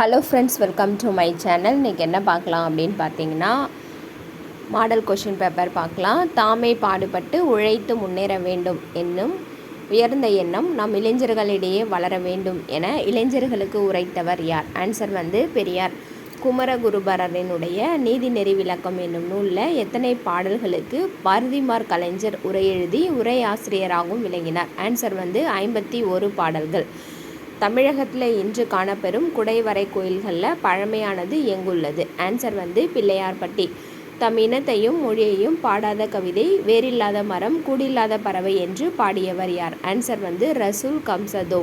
Hello friends welcome to my channel இன்றைக்கி என்ன பார்க்கலாம் அப்படின்னு பார்த்தீங்கன்னா மாடல் கொஷின் பேப்பர் பார்க்கலாம். தாமே பாடுபட்டு உழைத்து முன்னேற வேண்டும் என்னும் உயர்ந்த எண்ணம் நம் இளைஞர்களிடையே வளர வேண்டும் என இளைஞர்களுக்கு உரைத்தவர் யார்? ஆன்சர் வந்து பெரியார். குமரகுருபரரினுடைய நீதிநெறி விளக்கம் என்னும் நூலில் எத்தனை பாடல்களுக்கு பாரதிமார் கலைஞர் உரை எழுதி உரை ஆசிரியராகவும் விளங்கினார். ஆன்சர் வந்து ஐம்பத்தி ஒரு பாடல்கள். தமிழகத்தில் இன்று காணப்பெறும் குடைவரை கோயில்களில் பழமையானது எங்குள்ளது ஆன்சர் வந்து பிள்ளையார்பட்டி. தம் இனத்தையும் மொழியையும் பாடாத கவிதை வேறில்லாத மரம் கூடில்லாத பறவை என்று பாடியவர் யார்? ஆன்சர் வந்து ரசூல் கம்சதோ.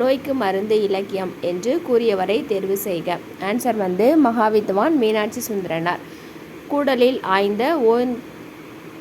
நோய்க்கு மருந்து இலக்கியம் என்று கூறியவரை தேர்வு செய்க. ஆன்சர் வந்து மகாவித்வான் மீனாட்சி சுந்தரனார். கூடலில் ஆய்ந்த ஓன்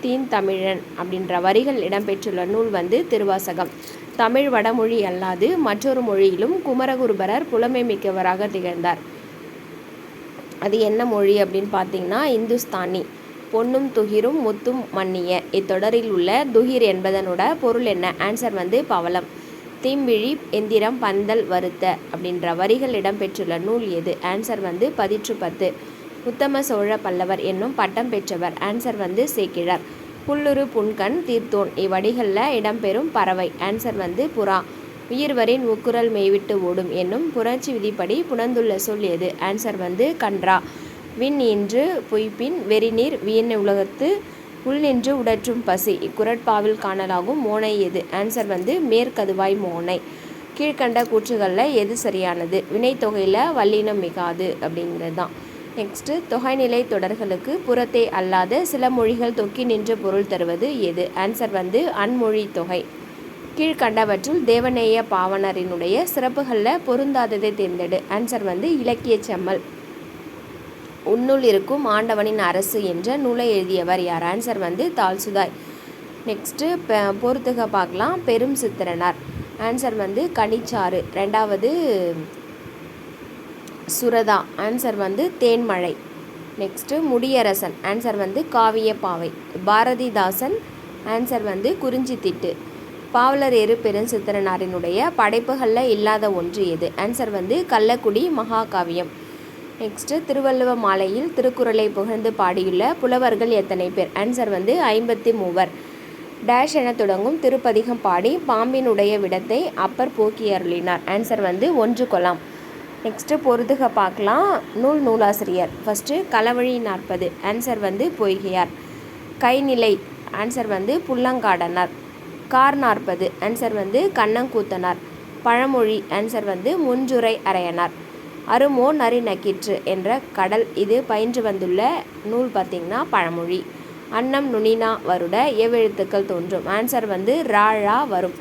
தீன் தமிழன் அப்படின்ற வரிகள் இடம்பெற்றுள்ள நூல் வந்து திருவாசகம். தமிழ் வடமொழி அல்லாது மற்றொரு மொழியிலும் குமரகுருபரர் புலமை மிக்கவராக திகழ்ந்தார். அது என்ன மொழி அப்படின்னு பார்த்தீங்கன்னா இந்துஸ்தானி. பொன்னும் துகிரும் முத்தும் மன்னிய. இத்தொடரில் உள்ள துகிர் என்பதனோட பொருள் என்ன? ஆன்சர் வந்து பவளம். தீம்பிழி எந்திரம் பந்தல் வருத்த அப்படின்ற வரிகள் இடம்பெற்றுள்ள நூல் எது? ஆன்சர் வந்து பதிற்று பத்து உத்தம சோழ பல்லவர் என்னும் பட்டம் பெற்றவர். ஆன்சர் வந்து சேக்கிழார். புல்லுரு புன்கண் தீர்த்தோன். இவ்வடிகளில் இடம்பெறும் பறவை. ஆன்சர் வந்து புறா. உயிர்வரின் உக்குரல் மெய்விட்டு ஓடும் என்னும் புரட்சி விதிப்படி புணர்ந்துள்ள சொல் எது? ஆன்சர் வந்து கன்றா. விண் இன்று பொய்ப்பின் வெறிநீர் வீண் உலகத்து உள் நின்று உடற்றும் பசி. இக்குரட்பாவில் காணலாகும் மோனை எது? ஆன்சர் வந்து மேற்கதுவாய் மோனை. கீழ்கண்ட கூற்றுகளில் எது சரியானது? வினைத்தொகையில் வல்லினம் மிகாது அப்படிங்கிறது தான் நெக்ஸ்ட்டு தொகைநிலை தொடர்களுக்கு புறத்தே அல்லாத சில மொழிகள் தொக்கி நின்று பொருள் தருவது எது? ஆன்சர் வந்து அன்மொழி தொகை. கீழ்கண்டவற்றுள் தேவநேய பாவனரினுடைய சிறப்புகளில் பொருந்தாததை தேர்ந்தெடு. ஆன்சர் வந்து இலக்கிய செம்மல். உன்னுள் இருக்கும் ஆண்டவனின் அரசு என்ற நூலை எழுதியவர் யார்? ஆன்சர் வந்து தால்சுதாய். நெக்ஸ்ட்டு பொறுத்துக பார்க்கலாம். பெரும் சித்திரனார். ஆன்சர் வந்து கனிச்சாறு. ரெண்டாவது சுரதா. ஆன்சர் வந்து தேன்மழை. நெக்ஸ்ட்டு முடியரசன். ஆன்சர் வந்து காவியப்பாவை. பாரதிதாசன். ஆன்சர் வந்து குறிஞ்சித்திட்டு. பாவலர் எரு பெருஞ்சித்திரனாரினுடைய படைப்புகளில் இல்லாத ஒன்று எது? ஆன்சர் வந்து கள்ளக்குடி மகாகாவியம். நெக்ஸ்ட்டு திருவள்ளுவ மாலையில் திருக்குறளை புகழ்ந்து பாடியுள்ள புலவர்கள் எத்தனை பேர்? ஆன்சர் வந்து ஐம்பத்தி மூவர். டேஷ் என தொடங்கும் திருப்பதிகம் பாடி பாம்பினுடைய விடத்தை அப்பர் போக்கி அருளினார். ஆன்சர் வந்து ஒன்று கொலாம். நெக்ஸ்ட்டு பொருதுக பார்க்கலாம். நூல் நூலாசிரியர். ஃபஸ்ட்டு களவழி நாற்பது. ஆன்சர் வந்து பொய்கையார். கைநிலை. ஆன்சர் வந்து புல்லங்காடனார். கார் நாற்பது. ஆன்சர் வந்து கண்ணங்கூத்தனார். பழமொழி. ஆன்சர் வந்து முஞ்சுரை அரையனார் அருமோ நரி நக்கிற்று என்ற கடல். இது பயின்று வந்துள்ள நூல் பார்த்திங்கன்னா பழமொழி. அன்னம் நுனினா வருட எவ்வெழுத்துக்கள் தோன்றும். ஆன்சர் வந்து ராழா வரும்.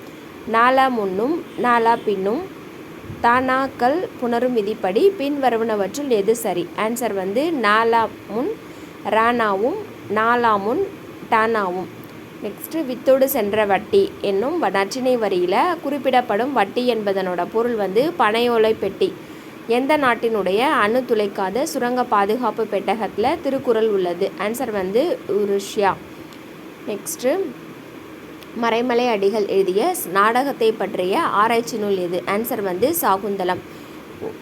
நாலா முன்னும் நாலா பின்னும் தானாக்கள் புணரும் விதிப்படி பின்வருவனவற்றில் எது சரி? ஆன்சர் வந்து நாலா முன் ராணாவும் நாலா முன் டானாவும். நெக்ஸ்ட்டு வித்தோடு சென்ற வட்டி என்னும் நற்றினை வரியில் குறிப்பிடப்படும் வட்டி என்பதனோட பொருள் வந்து பனையோலை பெட்டி. எந்த நாட்டினுடைய அணு துளைக்காத சுரங்க பாதுகாப்பு பெட்டகத்தில் திருக்குறள் உள்ளது? ஆன்சர் வந்து ருஷ்யா நெக்ஸ்ட்டு மறைமலை அடிகள் எழுதிய நாடகத்தை பற்றிய ஆராய்ச்சி நூல் எது ஆன்சர் வந்து சாகுந்தலம்.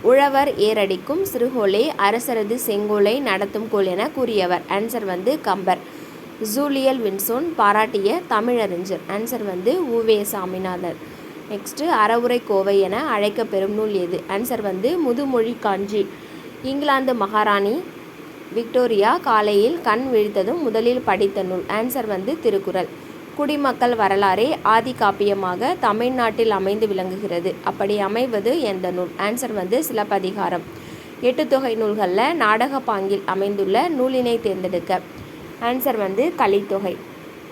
உழவர் ஏரடிக்கும் சிறுகோலை அரசரது செங்கோலை நடத்தும் கோல் என கூறியவர். ஆன்சர் வந்து கம்பர். ஜூலியல் வின்சோன் பாராட்டிய தமிழறிஞர். ஆன்சர் வந்து உவே சாமிநாதர். நெக்ஸ்ட்டு அறவுரை கோவை என அழைக்கப்பெறும் நூல் எது? ஆன்சர் வந்து முதுமொழி காஞ்சி. இங்கிலாந்து மகாராணி விக்டோரியா காலையில் கண் விழித்ததும் முதலில் படித்த நூல். ஆன்சர் வந்து திருக்குறள். குடிமக்கள் வரலாறே ஆதி காப்பியமாக தமிழ்நாட்டில் அமைந்து விளங்குகிறது. அப்படி அமைவது எந்த நூல்? ஆன்சர் வந்து சிலப்பதிகாரம். எட்டு தொகை நூல்களில் நாடக பாங்கில் அமைந்துள்ள நூலினை தேர்ந்தெடுக்க. ஆன்சர் வந்து கலித்தொகை.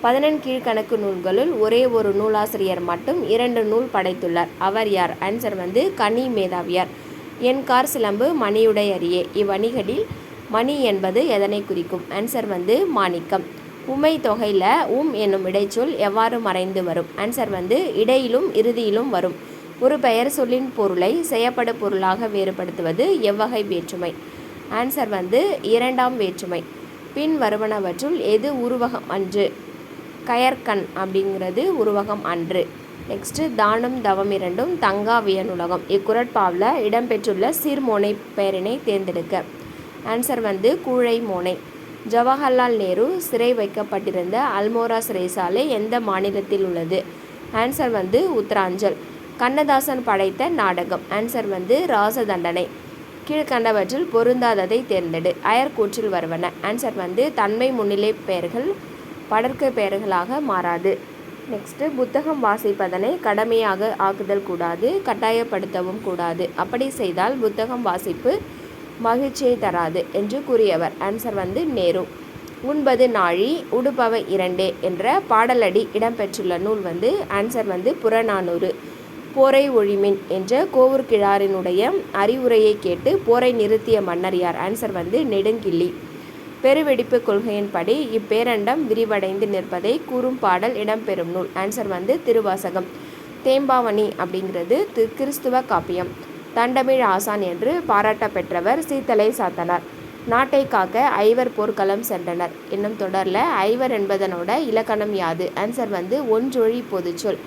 பதினெண் கீழ்கணக்கு நூல்களுள் ஒரே ஒரு நூலாசிரியர் மட்டும் இரண்டு நூல் படைத்துள்ளார். அவர் யார்? ஆன்சர் வந்து கனி மேதாவியார். என் கார் சிலம்பு மணியுடை அறியே இவ்வணிகளில் மணி என்பது எதனை குறிக்கும்? ஆன்சர் வந்து மாணிக்கம். உமை தொகையில் உம் என்னும் இடைச்சொல் எவ்வாறு மறைந்து வரும்? ஆன்சர் வந்து இடையிலும் இறுதியிலும் வரும். ஒரு பெயர் சொல்லின் பொருளை செய்யப்படு பொருளாக வேறுபடுத்துவது எவ்வகை வேற்றுமை. ஆன்சர் வந்து இரண்டாம் வேற்றுமை. பின் வருவனவற்றுள் எது உருவகம் அன்று? கயற்கண் அப்படிங்கிறது உருவகம் அன்று. நெக்ஸ்ட்டு தானும் தவம் இரண்டும் தங்கா வியனுலகம். இக்குரட்பாவில் இடம்பெற்றுள்ள சீர்மோனை பெயரினை தேர்ந்தெடுக்க. ஆன்சர் வந்து கூழை மோனை ஜவஹர்லால் நேரு சிறை வைக்கப்பட்டிருந்த அல்மோரா சிறைசாலை எந்த மாநிலத்தில் உள்ளது? ஆன்சர் வந்து உத்தராஞ்சல். கண்ணதாசன் படைத்த நாடகம். ஆன்சர் வந்து ராசதண்டனை கீழ்கண்டவற்றில் பொருந்தாததை தேர்ந்தெடு. அயர்கூற்றில் வருவன. ஆன்சர் வந்து தன்மை முன்னிலை பெயர்கள் படற்கை பெயர்களாக மாறாது. நெக்ஸ்ட்டு புத்தகம் வாசிப்பதனை கடமையாக ஆக்குதல் கூடாது கட்டாயப்படுத்தவும் கூடாது. அப்படி செய்தால் புத்தகம் வாசிப்பு மகிழ்ச்சியை தராது என்று கூறியவர். ஆன்சர் வந்து நேரு. உண்பது நாழி உடுப்பவை இரண்டே என்ற பாடலடி இடம்பெற்றுள்ள நூல் வந்து ஆன்சர் வந்து புறநானூறு. போரை ஒழிமின் என்ற கோவூர் கிழாரினுடைய அறிவுரையை கேட்டு போரை நிறுத்திய மன்னர் யார்? ஆன்சர் வந்து நெடுங்கிள்ளி. பெருவெடிப்பு கொள்கையின்படி இப்பேரண்டம் விரிவடைந்து நிற்பதை கூறும் பாடல் இடம்பெறும் நூல். ஆன்சர் வந்து திருவாசகம். தேம்பாவணி அப்படிங்கிறது தி- கிறிஸ்துவ காப்பியம். தண்டமிழ் ஆசான் என்று பாராட்ட பெற்றவர் சீத்தலை சாத்தனார். நாட்டை காக்க ஐவர் போர்க்களம் சென்றனர். என்னும் தொடரில் ஐவர் என்பதனோட இலக்கணம் யாது? ஆன்சர் வந்து ஒன்றொழி பொதுச்சொல்.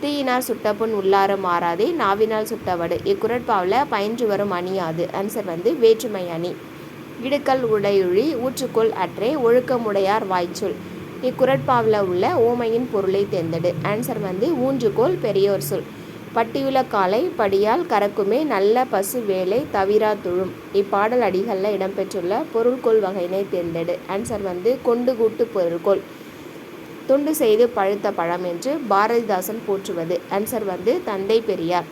தீயினால் சுட்டப்புண் உள்ளாறு மாறாதே நாவினால் சுட்டவடு. இக்குரட்பாவில் பயின்று வரும் அணி யாது? ஆன்சர் வந்து வேற்றுமை அணி. இடுக்கல் உடையுழி ஊற்றுக்கோள் அற்றே ஒழுக்கமுடையார் வாய்ச்சொல். இக்குரட்பாவில் உள்ள ஓமையின் பொருளை தேர்ந்தெடு. ஆன்சர் வந்து ஊன்றுகோல் பெரியோர் சொல். பட்டியுல காலை படியால் கறக்குமே நல்ல பசு வேலை தவிரா துழும். இப்பாடல் அடிகளில் இடம்பெற்றுள்ள பொருள்கோள் வகையினை தேர்ந்தெடு. ஆன்சர் வந்து கொண்டு கூட்டு பொருள்கோள். துண்டு செய்து பழுத்த பழம் என்று பாரதிதாசன் போற்றுவது. ஆன்சர் வந்து தந்தை பெரியார்.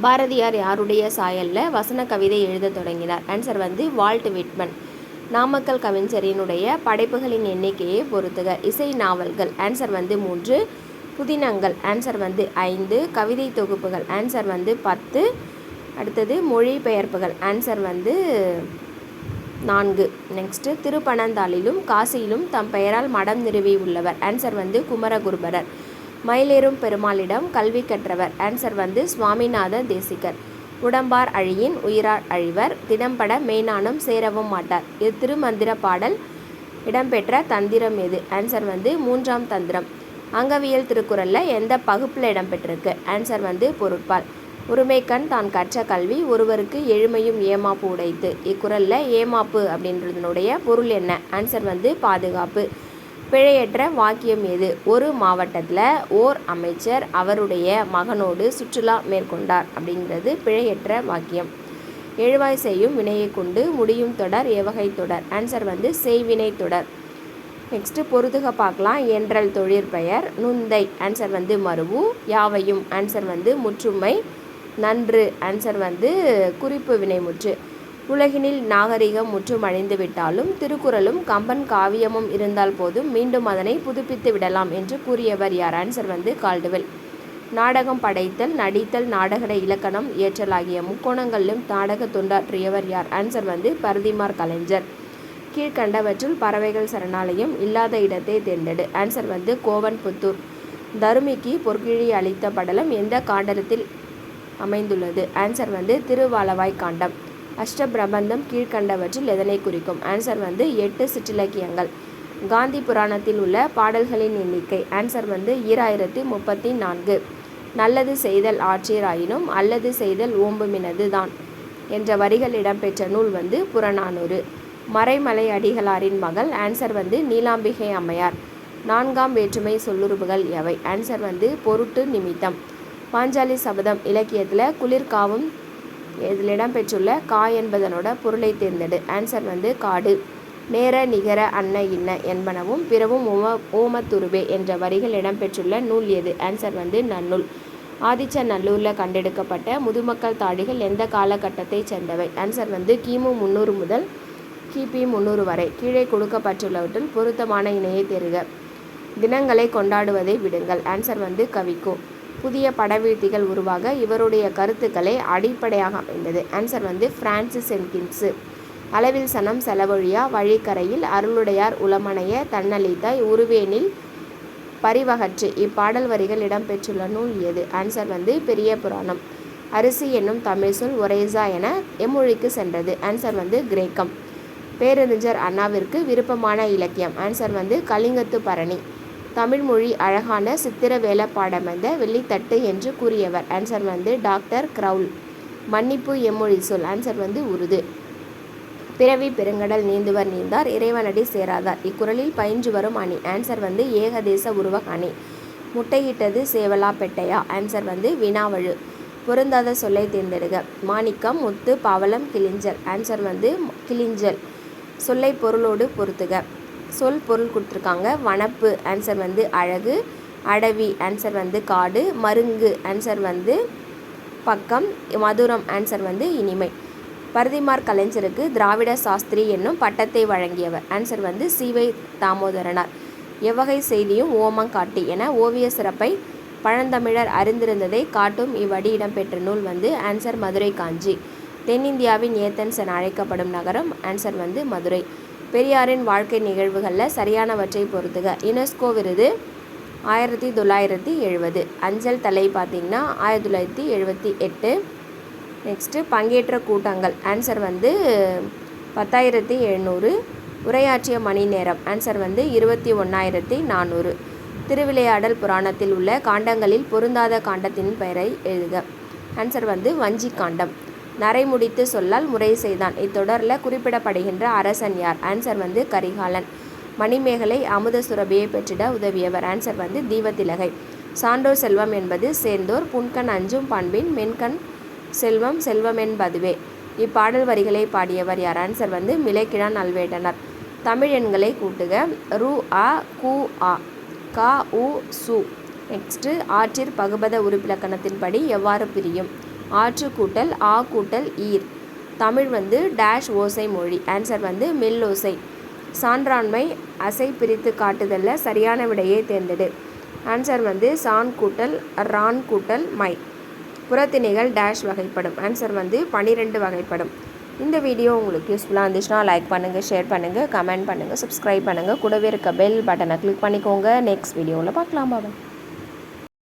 பாரதியார் யாருடைய சாயல்ல வசன கவிதை எழுதத் தொடங்கினார். ஆன்சர் வந்து வால்ட் விட்மன். நாமக்கல் கவிஞரினுடைய படைப்புகளின் எண்ணிக்கையை பொறுத்துக. இசை நாவல்கள். ஆன்சர் வந்து மூன்று. புதினங்கள். ஆன்சர் வந்து ஐந்து. கவிதை தொகுப்புகள். ஆன்சர் வந்து பத்து. அடுத்தது மொழிபெயர்ப்புகள். ஆன்சர் வந்து நான்கு. நெக்ஸ்ட்டு திருப்பனந்தாளிலும் காசியிலும் தம் பெயரால் மடம் நிறுவி உள்ளவர். ஆன்சர் வந்து குமரகுருபரர். மயிலேறும் பெருமாளிடம் கல்வி கற்றவர். ஆன்சர் வந்து சுவாமிநாத தேசிகர். உடம்பார் அழியின் உயிரார் அழிவர். திடம்பட மெய்ஞானம் சேரவும் மாட்டார். இது திருமந்திர பாடல். இடம்பெற்ற தந்திரம் எது? ஆன்சர் வந்து மூன்றாம் தந்திரம். அங்கவியல் திருக்குறளில் எந்த பகுப்பில் இடம்பெற்றிருக்கு? ஆன்சர் வந்து பொருட்பால். உரிமைக்கண் தான் கற்ற கல்வி ஒருவருக்கு எழுமையும் ஏமாப்பு உடைத்து. இக்குறளில் ஏமாப்பு அப்படின்றதனுடைய பொருள் என்ன? ஆன்சர் வந்து பாதுகாப்பு. பிழையற்ற வாக்கியம் எது? ஒரு மாவட்டத்தில் ஓர் அமைச்சர் அவருடைய மகனோடு சுற்றுலா மேற்கொண்டார் அப்படிங்கிறது பிழையற்ற வாக்கியம். எழுவாய் செய்யும் வினையை கொண்டு முடியும் தொடர் எவகை தொடர். ஆன்சர் வந்து செய்வினை தொடர். நெக்ஸ்ட்டு பொறுத்துக பார்க்கலாம். என்றல் தொழிற்பெயர் நுந்தை. ஆன்சர் வந்து மருவு. யாவையும். ஆன்சர் வந்து முற்றுமை. நன்று. ஆன்சர் வந்து குறிப்பு வினைமுற்று உலகினில் நாகரிகம் முற்றும் அழிந்து விட்டாலும் திருக்குறளும் கம்பன் காவியமும் இருந்தால் போதும் மீண்டும் அதனை புதுப்பித்து விடலாம் என்று கூறியவர் யார்? ஆன்சர் வந்து கால்டுவெல். நாடகம் படைத்தல் நடித்தல் நாடக இலக்கணம் இயற்றல் ஆகிய முக்கோணங்களிலும் நாடக தொண்டாற்றியவர் யார்? ஆன்சர் வந்து பரதிமார் கலைஞர். கீழ்கண்டவற்றுள் பறவைகள் சரணாலயம் இல்லாத இடத்தை தேர்ந்தெடு. ஆன்சர் வந்து கோவன்புத்தூர் தருமிக்கு பொற்கிழி அளித்த படலம் எந்த காண்டத்தில் அமைந்துள்ளது? ஆன்சர் வந்து திருவாலவாய் காண்டம். அஷ்டபிரபந்தம் கீழ்கண்டவற்றில் எதனை குறிக்கும்? ஆன்சர் வந்து எட்டு சிற்றிலக்கியங்கள். காந்தி புராணத்தில் உள்ள பாடல்களின் எண்ணிக்கை. ஆன்சர் வந்து ஈராயிரத்தி முப்பத்தி நான்கு. நல்லது செய்தல் ஆற்றீராயினும் அல்லது செய்தல் ஓம்புமினது தான் என்ற வரிகள் இடம்பெற்ற நூல் வந்து புறநானூறு. மறைமலை அடிகளாரின் மகள் ஆன்சர் வந்து நீலாம்பிகை அம்மையார். நான்காம் வேற்றுமை சொல்லுறுப்புகள் எவை? ஆன்சர் வந்து பொருட்டு நிமித்தம். பாஞ்சாலி சபதம் இலக்கியத்தில் குளிர்காவும் இதில் இடம்பெற்றுள்ள கா என்பதனோட பொருளை தேர்ந்தெடு. ஆன்சர் வந்து காடு. நேர நிகர அன்ன இன்ன என்பனவும் பிறவும் ஓம ஓமத்துருவே என்ற வரிகள் இடம்பெற்றுள்ள நூல் எது? ஆன்சர் வந்து நன்னூல். ஆதிச்சநல்லூரில் கண்டெடுக்கப்பட்ட முதுமக்கள் தாடிகள் எந்த காலகட்டத்தை சேர்ந்தவை? ஆன்சர் வந்து கிமு முந்நூறு முதல் கிபி முந்நூறு வரை கீழே கொடுக்கப்பட்டுள்ளவற்றில் பொருத்தமான இணையை தேர்க. தினங்களை கொண்டாடுவதை விடுங்கள். ஆன்சர் வந்து கவிக்கும் புதிய படவீழ்த்திகள் உருவாக இவருடைய கருத்துக்களை அடிப்படையாக அமைந்தது. ஆன்சர் வந்து பிரான்சிஸ் சென்கின்ஸு அளவில் சனம் செலவழியா வழிக்கரையில் அருளுடையார் உளமனைய தன்னலித்தாய் உருவேனில் பரிவகற்று. இப்பாடல் வரிகள் இடம்பெற்றுள்ள நூல் எது? ஆன்சர் வந்து பெரிய புராணம். அரிசி என்னும் தமிழ் சொல் ஒரேசா என எம்மொழிக்கு சென்றது. ஆன்சர் வந்து கிரேக்கம். பேரறிஞர் அண்ணாவிற்கு விருப்பமான இலக்கியம். ஆன்சர் வந்து கலிங்கத்து பரணி. தமிழ் மொழி அழகான சித்திர வேலைப்பாடமைந்த வெள்ளித்தட்டு என்று கூறியவர். ஆன்சர் வந்து டாக்டர் கிரவுல். மன்னிப்பு எம்மொழி சொல். ஆன்சர் வந்து உருது. பிறவி பெருங்கடல் நீந்துவர் நீந்தார் இறைவனடி சேராதார். இக்குறளில் பயின்று வரும் அணி. ஆன்சர் வந்து ஏகதேச உருவக அணி. முட்டையிட்டது சேவலா பெட்டையா? ஆன்சர் வந்து வினாவழு. பொருந்தாத சொல்லை தேர்ந்தெடுக. மாணிக்கம் முத்து பவளம் கிளிஞ்சல் ஆன்சர் வந்து கிளிஞ்சல் சொல்லை பொருளோடு பொருத்துக. சொல் பொருள் கொடுத்துருக்காங்க. வனப்பு ஆன்சர் வந்து அழகு. அடவி ஆன்சர் வந்து காடு. மருங்கு ஆன்சர் வந்து பக்கம். மதுரம் ஆன்சர் வந்து இனிமை. பரதிமார் கலைஞருக்கு திராவிட சாஸ்திரி என்னும் பட்டத்தை வழங்கியவர். ஆன்சர் வந்து சிவை தாமோதரனார். எவ்வகை செய்தியும் ஓமங்காட்டி என ஓவிய சிறப்பை பழந்தமிழர் அறிந்திருந்ததை காட்டும் இவ்வடி இடம்பெற்ற நூல் வந்து ஆன்சர் மதுரை காஞ்சி. தென்னிந்தியாவின் ஏத்தன்ஸ் என அழைக்கப்படும் நகரம் ஆன்சர் வந்து மதுரை. பெரியாரின் வாழ்க்கை நிகழ்வுகளில் சரியானவற்றை பொறுத்துக. யுனெஸ்கோ விருது ஆயிரத்தி தொள்ளாயிரத்தி எழுபது அஞ்சல் தலை பார்த்திங்கன்னா ஆயிரத்தி தொள்ளாயிரத்தி எழுபத்தி எட்டு. நெக்ஸ்ட்டு பங்கேற்ற கூட்டங்கள். ஆன்சர் வந்து பத்தாயிரத்தி எழுநூறு. உரையாற்றிய மணி நேரம். ஆன்சர் வந்து இருபத்தி ஒன்றாயிரத்தி நானூறு. திருவிளையாடல் புராணத்தில் உள்ள காண்டங்களில் பொருந்தாத காண்டத்தின் பெயரை எழுதுக. ஆன்சர் வந்து வஞ்சி காண்டம் நரைமுடித்து சொல்லால் முறை செய்தான் இத்தொடரில் குறிப்பிடப்படுகின்ற அரசன் யார்? ஆன்சர் வந்து கரிகாலன். மணிமேகலை அமுத சுரபியை பெற்றிட உதவியவர். ஆன்சர் வந்து தீபத்திலகை. சான்றோர் செல்வம் என்பது சேர்ந்தோர் புன்கண் அஞ்சும் பண்பின் மென்கண் செல்வம் செல்வமென்பதுவே இப்பாடல் வரிகளை பாடியவர் யார்? ஆன்சர் வந்து மிலைக்கிழான் நல்வேட்டனர். தமிழ் எண்களை கூட்டுக. ரு அ கு ஆ க உ சு. நெக்ஸ்ட்டு ஆற்றிற் பகுபத உறுப்பிலக்கணத்தின்படி எவ்வாறு பிரியும்? ஆற்று கூட்டல் ஆ கூட்டல் ஈர். தமிழ் வந்து டேஷ் ஓசை மொழி. ஆன்சர் வந்து மெல்லோசை. சான்றாண்மை அசை பிரித்து காட்டுதலில் சரியான விடையை தேர்ந்தெடு. ஆன்சர் வந்து சான் கூட்டல் ரான் கூட்டல் மை. புறத்திணைகள் டேஷ் வகைப்படும். ஆன்சர் வந்து பன்னிரெண்டு வகைப்படும். இந்த வீடியோ உங்களுக்கு யூஸ்ஃபுல்லாக இருந்துச்சுன்னா லைக் பண்ணுங்கள் ஷேர் பண்ணுங்கள் கமெண்ட் பண்ணுங்கள் சப்ஸ்கிரைப் பண்ணுங்கள் கூடவே இருக்க பெல் பட்டனை கிளிக் பண்ணிக்கோங்க. நெக்ஸ்ட் வீடியோவில் பார்க்கலாம்? பாபா